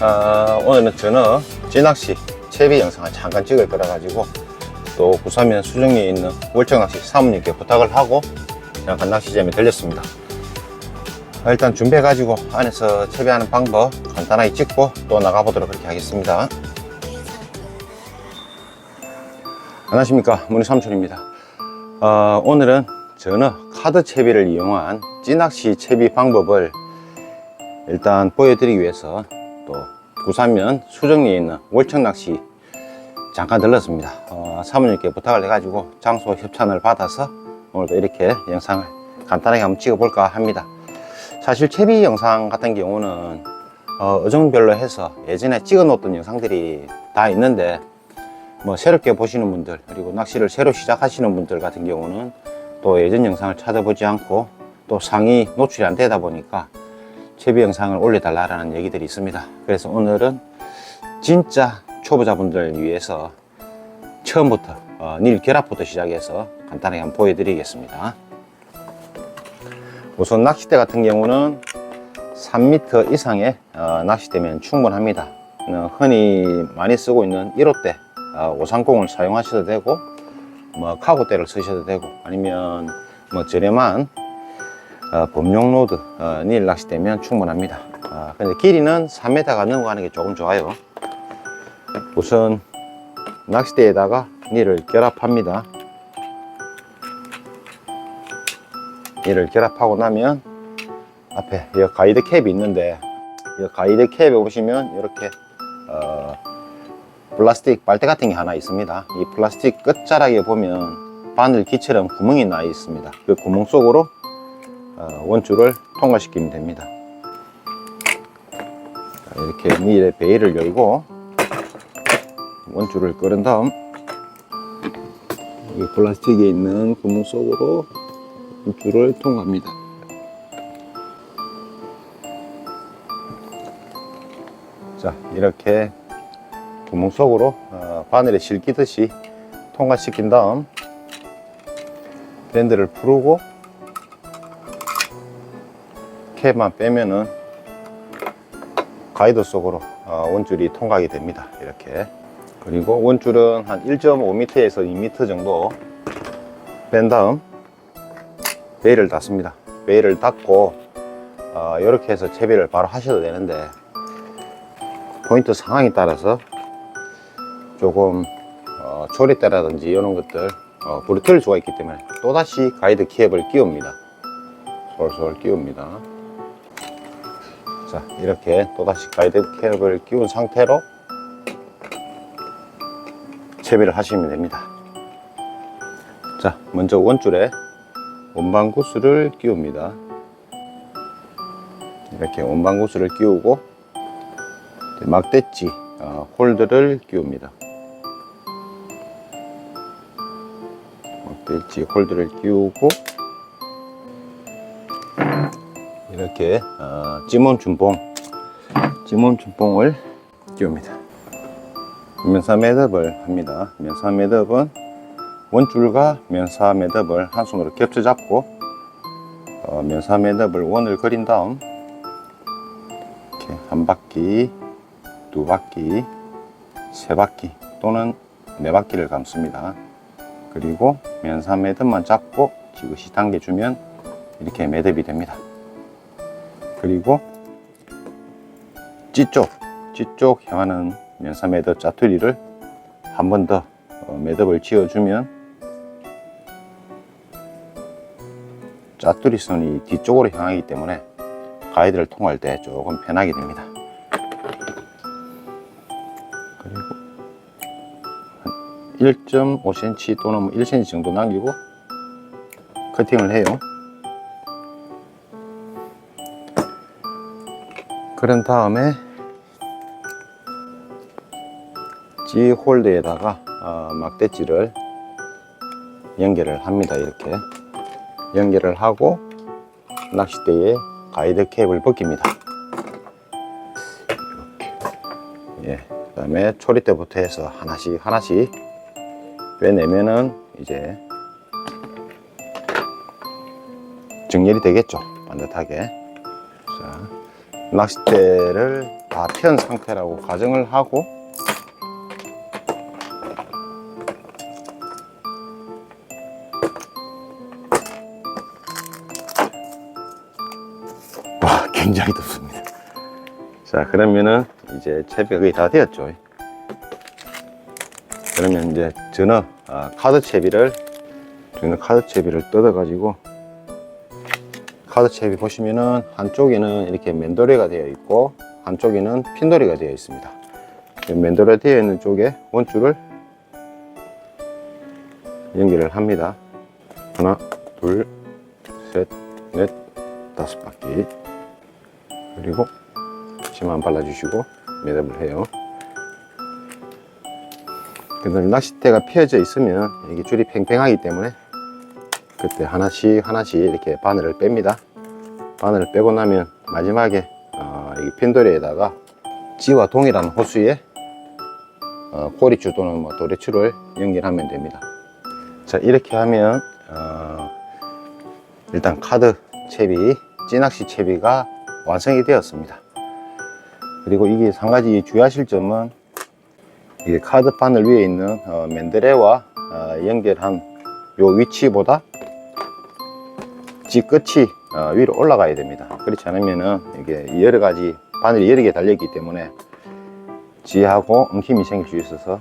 예, 어, 오늘은 저는 진낚시 채비 영상을 잠깐 찍을 거라 가지고 또 부산면 수정리에 있는 월정낚시 사모님께 부탁을 하고 잠깐 낚시점에 들렸습니다. 아, 일단 준비해 가지고 안에서 채비하는 방법 간단하게 찍고 또 나가보도록 그렇게 하겠습니다. 안녕하십니까 문희삼촌입니다. 어, 오늘은 저는 카드 채비를 이용한 찌낚시 채비 방법을 일단 보여드리기 위해서 또 부산면 수정리에 있는 월청낚시 잠깐 들렀습니다. 어, 사모님께 부탁을 해가지고 장소 협찬을 받아서 오늘도 이렇게 영상을 간단하게 한번 찍어볼까 합니다. 사실 채비 영상 같은 경우는 어, 어종별로 해서 예전에 찍어 놓았던 영상들이 다 있는데 뭐 새롭게 보시는 분들 그리고 낚시를 새로 시작하시는 분들 같은 경우는 또 예전 영상을 찾아보지 않고 또 상이 노출이 안 되다 보니까 채비 영상을 올려달라는 얘기들이 있습니다. 그래서 오늘은 진짜 초보자분들 위해서 처음부터 어, 닐 결합부터 시작해서 간단하게 한번 보여드리겠습니다. 우선 낚싯대 같은 경우는 3m 이상의 어, 낚싯대면 충분합니다. 어, 흔히 많이 쓰고 있는 1호대 어, 오상공을 사용하셔도 되고 뭐 카고대를 쓰셔도 되고 아니면 뭐 저렴한 어, 범용 로드 어, 닐 낚싯대면 충분합니다. 어, 근데 길이는 3m가 넘어 가는 게 조금 좋아요. 우선 낚싯대에다가 닐을 결합합니다. 닐을 결합하고 나면 앞에 이 가이드 캡이 있는데 이 가이드 캡에 보시면 이렇게 어, 플라스틱 빨대 같은 게 하나 있습니다. 이 플라스틱 끝자락에 보면 바늘 기처럼 구멍이 나 있습니다. 그 구멍 속으로 어, 원줄을 통과시키면 됩니다. 자, 이렇게 닐의 베일을 열고 원줄을 끌은 다음 이 플라스틱에 있는 구멍 속으로 원줄을 통과합니다. 자 이렇게 구멍 속으로 어, 바늘에 실기듯이 통과시킨 다음 밴드를 풀고 캡만 빼면은 가이드 속으로 어, 원줄이 통과하게 됩니다. 이렇게 그리고 원줄은 한 1.5m에서 2m 정도 뺀 다음 베일을 닫습니다. 베일을 닫고 어, 이렇게 해서 채비를 바로 하셔도 되는데 포인트 상황에 따라서 조금 어, 조리대라든지 이런 것들 어, 불이 틀 수가 있기 때문에 또다시 가이드 캡을 끼웁니다. 솔솔 끼웁니다. 자 이렇게 또다시 가이드 캡을 끼운 상태로 채비를 하시면 됩니다. 자 먼저 원줄에 원방구스를 끼웁니다. 이렇게 원방구스를 끼우고 막대지 어, 홀드를 끼웁니다. 막대지 홀드를 끼우고 이렇게 어, 찜원 춘봉 찜원 춘봉을 끼웁니다. 면사 매듭을 합니다. 면사 매듭은 원줄과 면사 매듭을 한 손으로 겹쳐 잡고 어, 면사 매듭을 원을 그린 다음 이렇게 한 바퀴 두 바퀴, 세 바퀴 또는 네 바퀴를 감습니다. 그리고 면사 매듭만 잡고 지그시 당겨주면 이렇게 매듭이 됩니다. 그리고 찌쪽, 찌쪽 향하는 면사 매듭 짜투리를 한 번 더 매듭을 지어주면 짜투리 선이 뒤쪽으로 향하기 때문에 가이드를 통할 때 조금 편하게 됩니다. 그리고 한 1.5cm 또는 뭐 1cm 정도 남기고 커팅을 해요. 그런 다음에 지 홀드에다가 어, 막대지를 연결을 합니다. 이렇게 연결을 하고 낚싯대에 가이드 캡을 벗깁니다. 예. 그 다음에 초리대부터 해서 하나씩 하나씩 빼내면은 이제 정렬이 되겠죠 반듯하게 자 낚싯대를 다 편 상태라고 가정을 하고 와 굉장히 덥습니다. 자 그러면은 이제 채비가 다 되었죠. 그러면 이제 전어 아, 카드 채비를 저는 카드 채비를 뜯어 가지고 카드 채비 보시면은 한쪽에는 이렇게 맨도레가 되어 있고 한쪽에는 핀도레가 되어 있습니다. 맨도레 되어 있는 쪽에 원줄을 연결을 합니다. 하나 둘 셋 넷 다섯 바퀴. 그리고 침 발라주시고 매듭을 해요. 그 다음에 낚싯대가 펴져 있으면 이게 줄이 팽팽하기 때문에 그때 하나씩 하나씩 이렇게 바늘을 뺍니다. 바늘을 빼고 나면 마지막에 어, 이 핀도리에다가 지와 동일한 호수에 어, 꼬리줄 또는 뭐 도래줄을 연결하면 됩니다. 자 이렇게 하면 어, 일단 카드 채비 찌낚시 채비가 완성이 되었습니다. 그리고 이게 한 가지 주의하실 점은 이게 카드 바늘 위에 있는 어, 맨드레와 어, 연결한 요 위치보다 지 끝이 어, 위로 올라가야 됩니다. 그렇지 않으면은 이게 여러 가지 바늘이 여러 개 달려 있기 때문에 지하고 엉킴이 생길 수 있어서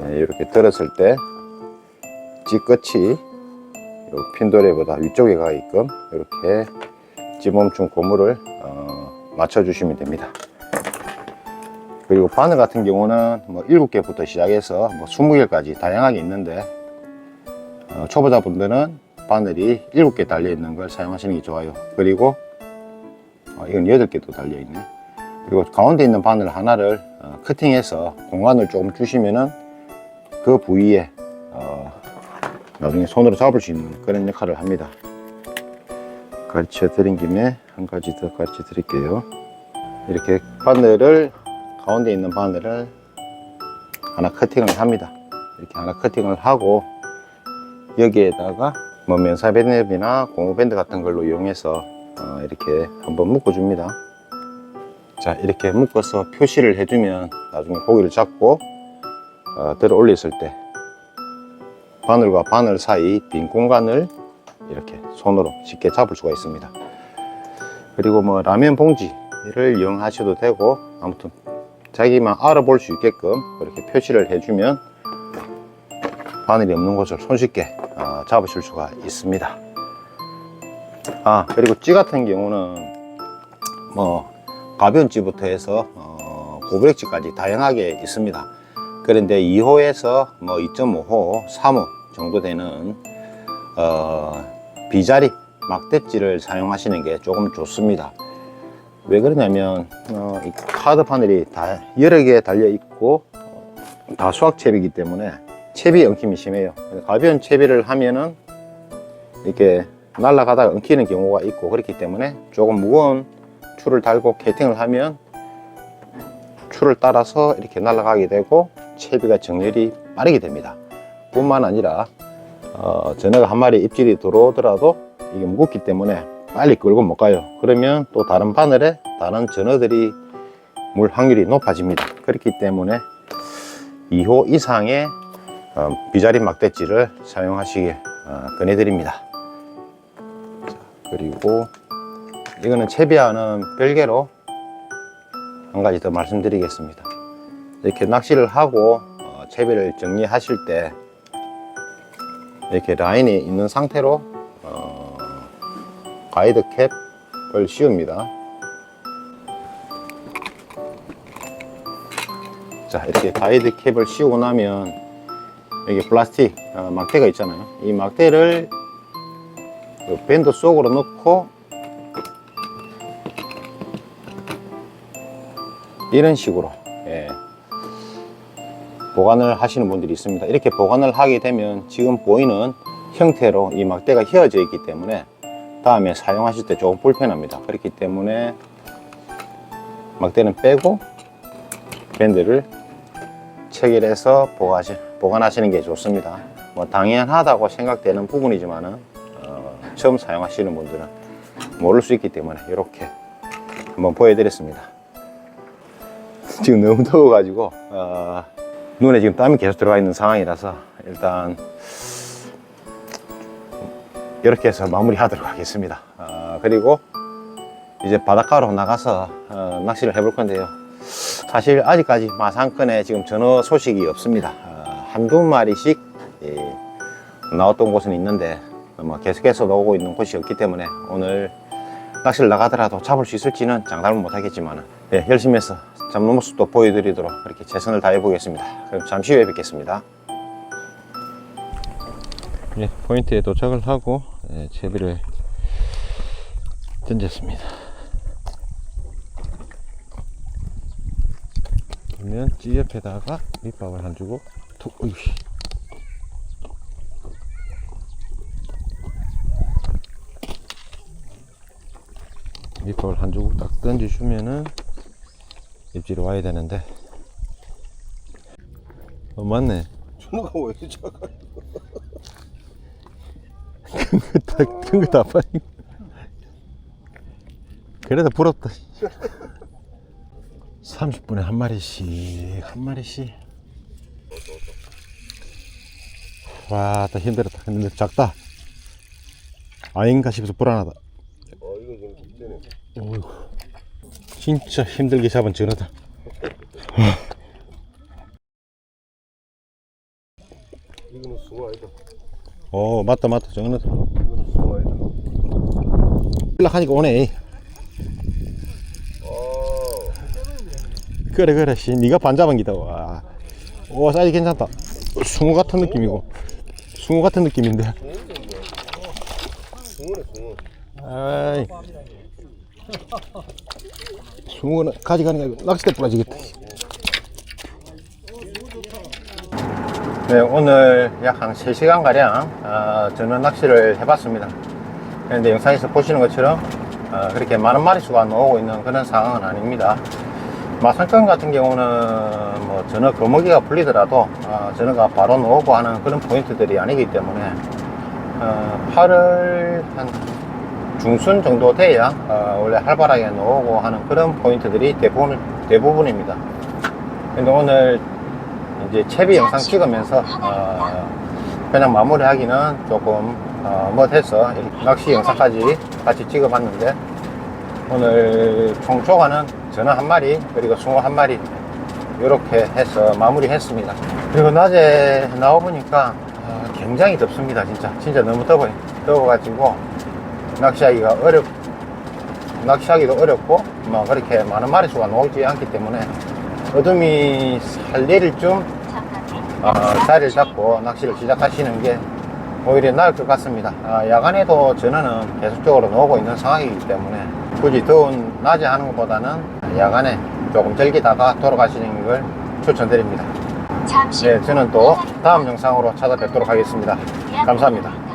네, 이렇게 들었을 때지 끝이 요 핀도레보다 위쪽에 가게끔 이렇게 지멈춤 고무를 어, 맞춰 주시면 됩니다. 그리고 바늘 같은 경우는 뭐 7개부터 시작해서 뭐 20개까지 다양하게 있는데 어, 초보자분들은 바늘이 7개 달려 있는 걸 사용하시는 게 좋아요. 그리고 어, 이건 8개도 달려 있네. 그리고 가운데 있는 바늘 하나를 어, 커팅해서 공간을 조금 주시면은 그 부위에 어, 나중에 손으로 잡을 수 있는 그런 역할을 합니다. 가르쳐 드린 김에 한 가지 더 가르쳐 드릴게요. 이렇게 바늘을 가운데 있는 바늘을 하나 커팅을 합니다. 이렇게 하나 커팅을 하고 여기에다가 뭐 면사밴드나 고무밴드 같은 걸로 이용해서 어, 이렇게 한번 묶어줍니다. 자 이렇게 묶어서 표시를 해주면 나중에 고기를 잡고 어, 들어 올렸을 때 바늘과 바늘 사이 빈 공간을 이렇게 손으로 쉽게 잡을 수가 있습니다. 그리고 뭐 라면 봉지를 이용하셔도 되고 아무튼 자기만 알아볼 수 있게끔 그렇게 표시를 해주면 바늘이 없는 곳을 손쉽게 어, 잡으실 수가 있습니다. 아 그리고 찌 같은 경우는 뭐 가벼운 찌부터 해서 어, 고브렉찌까지 다양하게 있습니다. 그런데 2호에서 뭐 2.5호, 3호 정도 되는 어, 비자리 막대찌를 사용하시는 게 조금 좋습니다. 왜 그러냐면 어, 이 카드 바늘이 다 여러 개 달려 있고 어, 다 수학 채비이기 때문에 채비 엉킴이 심해요. 가벼운 채비를 하면은 이렇게 날아가다가 엉키는 경우가 있고 그렇기 때문에 조금 무거운 줄을 달고 캐팅을 하면 줄을 따라서 이렇게 날아가게 되고 채비가 정렬이 빠르게 됩니다. 뿐만 아니라 어, 전어가 한 마리 입질이 들어오더라도 이게 무겁기 때문에 빨리 끌고 못 가요. 그러면 또 다른 바늘에 다른 전어들이 물 확률이 높아집니다. 그렇기 때문에 2호 이상의 어, 비자리 막대찌를 사용하시길 어, 권해드립니다. 자, 그리고 이거는 채비와는 별개로 한 가지 더 말씀드리겠습니다. 이렇게 낚시를 하고 어, 채비를 정리하실 때 이렇게 라인이 있는 상태로 어, 가이드 캡을 씌웁니다. 자 이렇게 가이드 캡을 씌우고 나면 여기 플라스틱 어, 막대가 있잖아요. 이 막대를 그 밴드 속으로 넣고 이런 식으로 예, 보관을 하시는 분들이 있습니다. 이렇게 보관을 하게 되면 지금 보이는 형태로 이 막대가 휘어져 있기 때문에 다음에 사용하실 때 조금 불편합니다. 그렇기 때문에 막대는 빼고 밴드를 체결해서 보관하시, 보관하시는 게 좋습니다. 뭐 당연하다고 생각되는 부분이지만은 어, 처음 사용하시는 분들은 모를 수 있기 때문에 이렇게 한번 보여드렸습니다. 지금 너무 더워가지고 어, 눈에 지금 땀이 계속 들어가 있는 상황이라서 일단 이렇게 해서 마무리하도록 하겠습니다. 어, 그리고 이제 바닷가로 나가서 어, 낚시를 해볼 건데요. 사실 아직까지 마산권에 지금 전어 소식이 없습니다. 어, 한두 마리씩 예, 나왔던 곳은 있는데 뭐 계속해서 나오고 있는 곳이 없기 때문에 오늘 낚시를 나가더라도 잡을 수 있을지는 장담은 못하겠지만 예, 열심히 해서 잡는 모습도 보여드리도록 그렇게 최선을 다해 보겠습니다. 그럼 잠시 후에 뵙겠습니다. 예, 포인트에 도착을 하고 예, 채비를 던졌습니다. 그러면 찌 옆에다가 밑밥을 한 주고 툭, 어이씨. 밑밥을 한 주고 딱 던져주면은 입질이 와야 되는데. 어 맞네. 준호가 왜 작아? 딱 큰거 다 빠진 그래도 부럽다. 30분에 한 마리씩 한 마리씩 와또 힘들었다 근데 작다 아닌가 싶어서 불안하다 어 이거 좀 깊대네. 어이구 진짜 힘들게 잡은 전어다 이거는 숭어 아니다. 어 맞다 맞다 전어다 이거는 숭어 아니다. 연락하니까 오네 어. 그래 그래 씨 네가 반 잡은 기다 와. 오 사이즈 괜찮다 숭어 같은 느낌이고 숭어 같은 느낌인데. 숭어네 숭어. 아이. 숭어는 가져가는 게 아니고 낚싯대 부러지겠다. 네 오늘 약 한 3시간 가량 어, 저는 낚시를 해봤습니다. 그런데 영상에서 보시는 것처럼 어, 그렇게 많은 마리수가 나오고 있는 그런 상황은 아닙니다 마산권 같은 경우는 뭐 전어 거먹이가 풀리더라도 어, 전어가 바로 나오고 하는 그런 포인트들이 아니기 때문에 어, 8월 한 중순 정도 돼야 어, 원래 활발하게 나오고 하는 그런 포인트들이 대부분, 대부분입니다. 근데 오늘 이제 채비 영상 찍으면서 어, 그냥 마무리하기는 조금 어, 못해서 낚시 영상까지 같이 찍어봤는데 오늘 총 조가는 전어 한 마리 그리고 숭어 한 마리 이렇게 해서 마무리했습니다. 그리고 낮에 나와보니까 어, 굉장히 덥습니다. 진짜 진짜 너무 더워요. 더워가지고 낚시하기가 어렵 낚시하기도 어렵고 뭐 그렇게 많은 마리수가 나오지 않기 때문에 어둠이 살릴 좀 어, 자리를 잡고 낚시를 시작하시는 게 오히려 나을 것 같습니다. 아, 야간에도 전어는 계속적으로 나오고 있는 상황이기 때문에 굳이 더운 낮에 하는 것보다는 야간에 조금 즐기다가 돌아가시는 걸 추천드립니다. 네, 저는 또 다음 영상으로 찾아뵙도록 하겠습니다. 감사합니다.